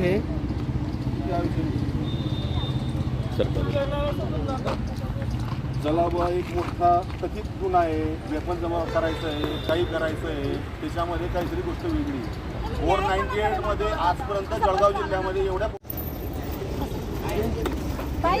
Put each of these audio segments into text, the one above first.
आहे. चला बुवा एक मोठा कथित गुन्हा आहे. वेपन जमा करायचं आहे काही करायचं आहे. त्याच्यामध्ये काहीतरी गोष्ट वेगळी फोर नाईन्टी एटमध्ये आजपर्यंत जळगाव जिल्ह्यामध्ये एवढ्या काय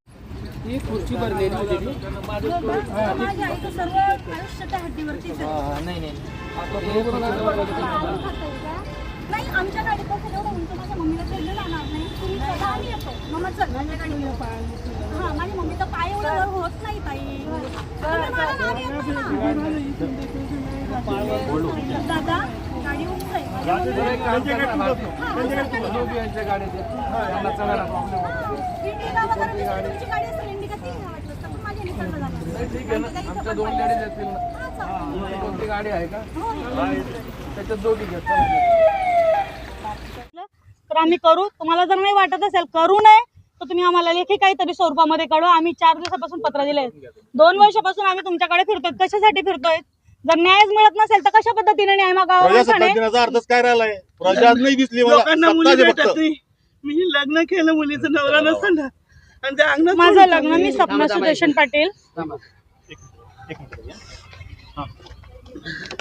ही खुर्ची भरलेली होती ती. माझ्या आईचं सर्व आयुष्य त्या हड्डीवरतीच आहे. नाही नाही. आता बरोबर आहे. खाताय का? नाही आमच्या गाडीपासून एवढं उंच माझ्या मम्मीला चढलं जाणार नाही. तुम्ही चला आम्ही येतो. मम्मा चल. माझ्या गाडीवर हा माझी मम्मीचा पाय एवढं वर होत नाही ताई. तुम्ही मला मागे येता ना. दादा गाडी उंच आहे. माझ्या मम्मीला- वगैरे तुमची गाडी असेल इंडिका ती घ्यावं लागतं. पण माझ्या निकडनं जाणार. ठीक आहे ना आमच्या दोन गाड्या असतील ना चालेल. कोणती गाडी आहे का? त्याच्यात दोघी घ्या चला. तर आम्ही करू. तुम्हाला जर नाही वाटत असेल करू नये तर तुम्ही आम्हाला लेखी काहीतरी स्वरूपामध्ये कळवा. आम्ही चार दिवसापासून पत्र दिले दोन वर्षापासून आम्ही तुमच्याकडे फिरतोय. कशासाठी फिरतोय? जर न्यायच मिळत नसेल तर कशा पद्धतीने न्याय मागावा? प्रजासत्ताक माणसाने? दिनाचा अर्थच काय राहिलाय? प्रजा नाही दिसली मला. लोकांना मुली सत्ताच आहे भेटत फक्त. नाही. मी लग्न केलं मुलीचं नवरा नसताना. आणि ते अंगणात माझं लग्न मी स्वप्न सुदर्शन पाटील.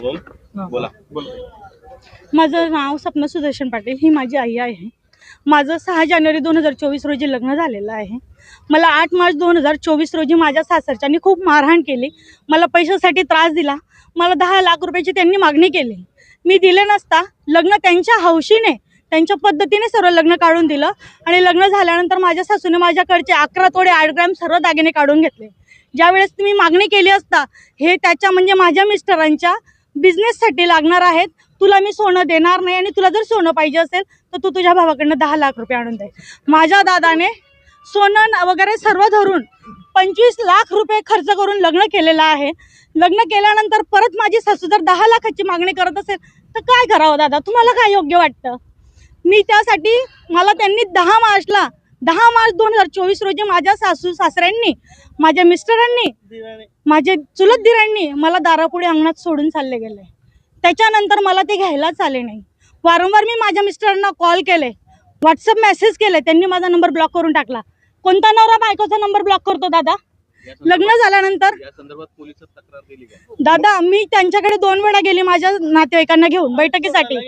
बोला बोला. माझं नाव सपना सुदर्शन पाटील ही माझी आई आहे. माझं सहा जानेवारी दोन हजार चोवीस रोजी लग्न झालेलं आहे. मला आठ मार्च दोन हजार चोवीस रोजी माझ्या सासरच्यांनी खूप मारहाण केली. मला पैशासाठी त्रास दिला. मला दहा लाख रुपयाची त्यांनी मागणी केली. मी दिले नसता लग्न त्यांच्या हौशीने त्यांच्या पद्धतीने सर्व लग्न काढून दिलं. आणि लग्न झाल्यानंतर माझ्या सासूने माझ्याकडचे अकरा तोडे आठ ग्रॅम सर्व दागिने काढून घेतले. ज्यावेळेस तुम्ही मागणी केली असता हे त्याच्या म्हणजे माझ्या मिस्टरांच्या बिझनेससाठी लागणार आहेत. तुला मी सोनं देणार नाही आणि तुला जर सोनं पाहिजे असेल तर तू तुझ्या भावाकडनं दहा लाख रुपये आणून दे. माझ्या दादाने सोनं वगैरे सर्व धरून पंचवीस लाख रुपये खर्च करून लग्न केलेलं आहे. लग्न केल्यानंतर परत माझी सासू जर दहा लाखाची मागणी करत असेल तर काय करावं दादा? तुम्हाला काय योग्य वाटतं? मी त्यासाठी मला त्यांनी दहा मार्चला दहा मार्च दोन हजार चोवीस रोजी माझ्या सासू सासऱ्यांनी माझ्या मिस्टरांनी. माझे चुलत दिरांनी मला दारापुढे अंगणात सोडून चालले गेले. त्याच्यानंतर मला ते घ्यायलाच आले नाही. वारंवार मी माझ्या मिस्टरांना कॉल केले व्हॉट्सअप मेसेज केले त्यांनी माझा नंबर ब्लॉक करून टाकला. कोणता नवरा बायकोचा नंबर ब्लॉक करतो दादा? लग्न झाल्यानंतर दादा मी त्यांच्याकडे दोन वेळा गेली माझ्या नातेवाईकांना घेऊन बैठकीसाठी.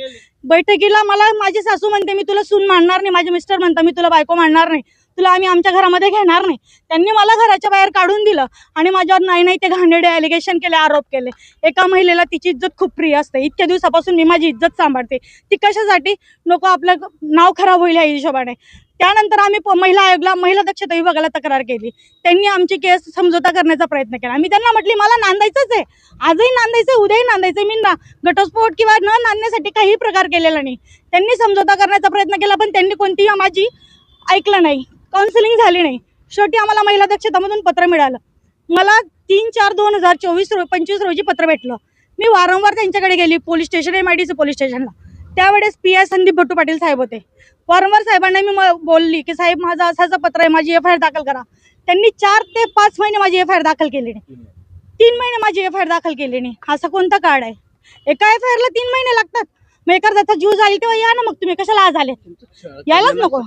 बैठकीला मला माझी सासू म्हणते मी तुला सून मानणार नाही माझे मिस्टर म्हणतात मी तुला बायको मानणार नाही तुला आम्ही आमच्या घरामध्ये घेणार नाही. त्यांनी मला घराच्या बाहेर काढून दिलं आणि माझ्यावर नाही नाही ते घाणेरडे ॲलिगेशन केले आरोप केले. एका महिलेला तिची इज्जत खूप प्रिय असते. इतक्या दिवसापासून मी माझी इज्जत सांभाळते. ती कशासाठी? नको आपलं नाव खराब होईल या हिशोबाने. त्यानंतर आम्ही प- महिला आयोगला महिला दक्षता विभागाला तक्रार केली. त्यांनी आमची केस समझोता करण्याचा प्रयत्न केला. मी त्यांना म्हटली मला नांदायचंच आहे. आजही नांदायचं उद्याही नांदायचं मी ना घटस्फोट किंवा न नांदण्यासाठी काही प्रकार केलेला नाही. त्यांनी समझोता करण्याचा प्रयत्न केला पण त्यांनी कोणतीही माझी ऐकलं नाही. काउन्सिलिंग झाली नाही. शेवटी आम्हाला महिला दक्षतामधून पत्र मिळालं. मला तीन चार दोन हजार चोवीस रो पंचवीस रोजी पत्र भेटलं. मी वारंवार त्यांच्याकडे गेली police station M I D police स्टेशनला. त्यावेळेस पी आय संदीप भट्टू पाटील साहेब होते. वारंवार साहेबांना मी बोलली की साहेब माझं असं असं पत्र आहे माझी एफ आय आर दाखल करा. त्यांनी चार ते पाच महिने माझी एफ आय आर दाखल केली नाही. तीन महिने माझी एफ आय आर दाखल केली नाही. असा कोणता कार्ड आहे? एका एफ आय आरला तीन महिने लागतात. मग एखाद्याचा जीव जाईल तेव्हा या ना मग तुम्ही. कशाला आज आले? यायलाच नको.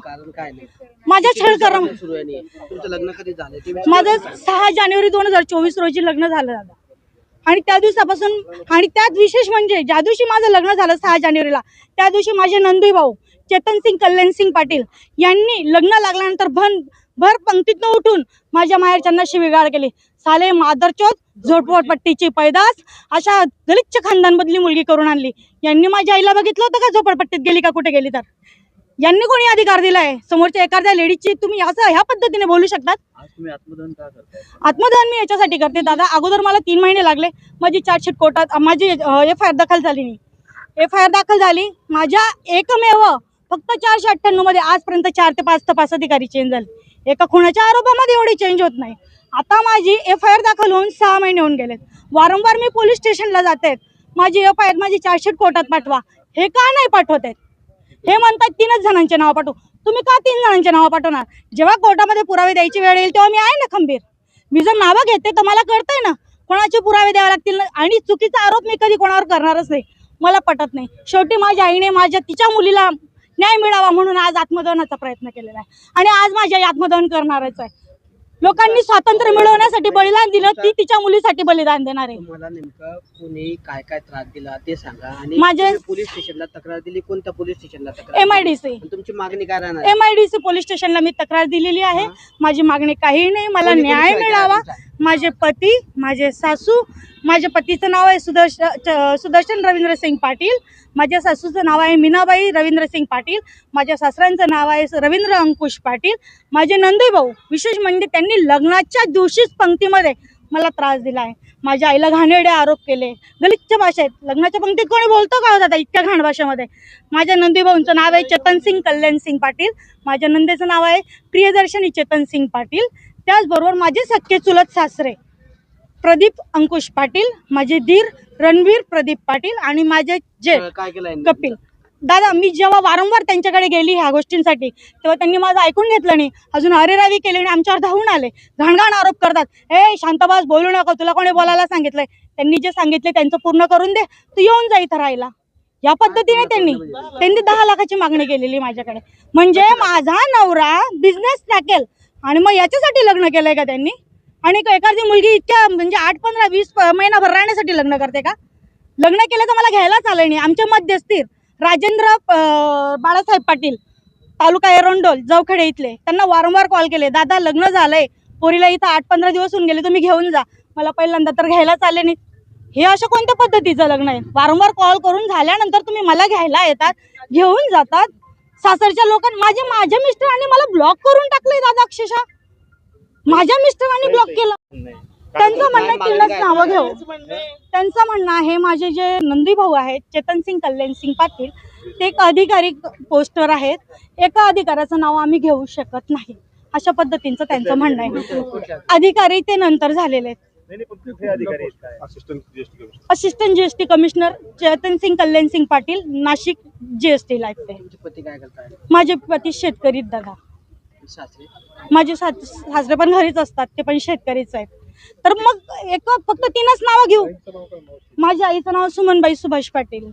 माझ्या छळ करा सुरू आहे नाही. तुमचं लग्न कधी झालं? ते माझं सहा जानेवारी दोन हजार चोवीस रोजी लग्न झालं दादा. आणि त्या दिवसापासून आणि त्यात विशेष म्हणजे ज्या दिवशी माझं लग्न झालं सहा जानेवारीला त्या दिवशी माझे नंदुई भाऊ चेतन सिंग कल्याण सिंग पाटील यांनी लग्न लागल्यानंतर भन भर पंक्तीतनं उठून माझ्या माहेरच्यांना शिवीगाळ केली. साले मादरचोत झोपडपट्टीची पैदास अशा गलिच्छ खानदानमधली मुलगी करून आणली. यांनी माझ्या आईला बघितलं होतं का झोपडपट्टीत गेली का कुठे गेली तर? यांनी कोणी अधिकार दिलाय? समोरच्या एखाद्या लेडीजची तुम्ही असं ह्या पद्धतीने बोलू शकतात? आत्मदहन मी याच्यासाठी करते दादा. अगोदर मला तीन महिने लागले. माझी चार्जशीट कोर्टात माझी एफ आय आर दाखल झाली नाही. एफ आय आर दाखल झाली. माझ्या एकमेव फक्त चारशे अठ्ठ्याण्णवमध्ये आजपर्यंत चार ते पाच तपास अधिकारी चेंज झाले. एका खुणाच्या आरोपामध्ये एवढी चेंज होत नाही. आता माझी एफ आय आर दाखल होऊन सहा महिने होऊन गेलेत. वारंवार मी पोलीस स्टेशनला जाते माझी एफ आय आर माझी चार्जशीट कोर्टात पाठवा. हे का नाही पाठवत आहेत हे म्हणतात तीनच जणांचे नाव पाठवू. तुम्ही का तीन जणांचे नाव पाठवणार? जेव्हा कोर्टामध्ये पुरावे द्यायची वेळ येईल तेव्हा मी आहे ना खंबीर. मी जर नावं घेते तर मला कळतंय ना कोणाचे पुरावे द्यावे लागतील आणि चुकीचा आरोप मी कधी कोणावर करणारच नाही. मला पटत नाही. शेवटी माझ्या आईने माझ्या तिच्या मुलीला न्याय मिळावा म्हणून आज आत्मदहनाचा प्रयत्न केलेला आहे. आणि आज माझी आत्मदहन करणारच आहे. लोकांनी स्वातंत्र्य मिळवण्यासाठी बलिदान दिलं ती तिच्या मुलीसाठी बलिदान देणार आहे. तुम्हाला नेमकं कोणी काय काय त्रास दिला ते सांगा. आणि माझे- तुम्ही पोलीस स्टेशनला तक्रार दिली कोणत्या पोलीस स्टेशनला तक्रार दिली? डी सी आणि तुमची मागणी काय राहणार? M I D C police स्टेशनला मी तक्रार दिलेली आहे. माझी मागणी काही नाही मला कोणी- कोणी न्याय शिवाय मिळावा. माझे पती माझे सासू माझ्या पतीचं नाव आहे सुदर्श च- सुदर्शन रवींद्र सिंग पाटील. माझ्या सासूचं नाव आहे मीनाबाई रवींद्र सिंग पाटील. माझ्या सासऱ्यांचं नाव आहे रवींद्र अंकुश पाटील. माझे नंदे भाऊ विशेष म्हणजे त्यांनी लग्नाच्या दिवशीच पंक्तीमध्ये मला त्रास दिला आहे माझ्या आईला घाणेरडे आरोप केले. गलिच्छ भाषेत लग्नाच्या पंक्तीत कोणी बोलतो का होता इतक्या घाण भाषेमध्ये? माझ्या नंदीभाऊंचं नाव आहे चेतन सिंग कल्याण सिंग पाटील. माझ्या नंदेचं नाव आहे प्रियदर्शनी चेतन सिंग पाटील. त्याचबरोबर माझे सख्खे चुलत सासरे प्रदीप अंकुश पाटील माझे धीर रणवीर प्रदीप पाटील आणि माझे जे काय केलं यांनी? कपिल. दादा मी जेव्हा वारंवार त्यांच्याकडे गेली ह्या गोष्टींसाठी तेव्हा त्यांनी माझं ऐकून घेतलं नाही. अजून अरेरावी केली आणि आमच्यावर धावून आले. घाणघाण आरोप करतात. ए शांतबाज बोलू नका. तुला कोणी बोलायला सांगितलंय? त्यांनी जे सांगितले त्यांचं पूर्ण करून दे. तू येऊन जा इथं राहायला. या पद्धतीने त्यांनी. त्यांनी दहा लाखाची मागणी केलेली माझ्याकडे. म्हणजे माझा नवरा बिझनेस टाकेल. आणि मग याच्यासाठी लग्न केलंय का त्यांनी? आणि एखादी मुलगी इतक्या म्हणजे आठ पंधरा वीस महिनाभर राहण्यासाठी लग्न करते का? लग्न केलं तर मला घ्यायलाच आलं नाही. आमच्या मध्यस्थीर राजेंद्र बाळासाहेब पाटील तालुका एरोंडोल जवखेडे इथले त्यांना वारंवार कॉल केले. दादा लग्न झालंय. पोरीला इथं आठ पंधरा दिवस होऊन गेले. तुम्ही घेऊन जा. मला पहिल्यांदा तर घ्यायलाच आले नाही हे अशा कोणत्या पद्धतीचं लग्न आहे? वारंवार कॉल करून झाल्यानंतर तुम्ही मला घ्यायला येतात घेऊन जातात. सासरच्या लोकांनी माझे माझ्या मिस्टरांनी मला ब्लॉक करून टाकलंय दादा अक्षरशः. माझ्या मिस्टरांनी ब्लॉक केलं. त्यांचं म्हणणं तिलाच नावं घेऊ. त्यांचं म्हणणं आहे माझे जे नंदी भाऊ आहेत चेतन सिंग कल्याण सिंग पाटील ते एक अधिकारी पोस्टर आहेत. एका अधिकाऱ्याचं नाव आम्ही घेऊ शकत नाही. अशा पद्धतीचं त्यांचं म्हणणं आहे. अधिकारी ते नंतर झालेले आहेत. Assistant GST commissioner Chetan Singh Kalyan Singh Patil Nashik GST ला आहेत ते तुमचे पती काय करताय? माझे पती शेतकरी दादा. सासरे? माझे सास सासरे पण घरीच असतात ते पण शेतकरीच आहेत. तर मग एक फक्त तीनच नावं घेऊ. माझ्या आईचं नाव सुमनबाई सुभाष पाटील.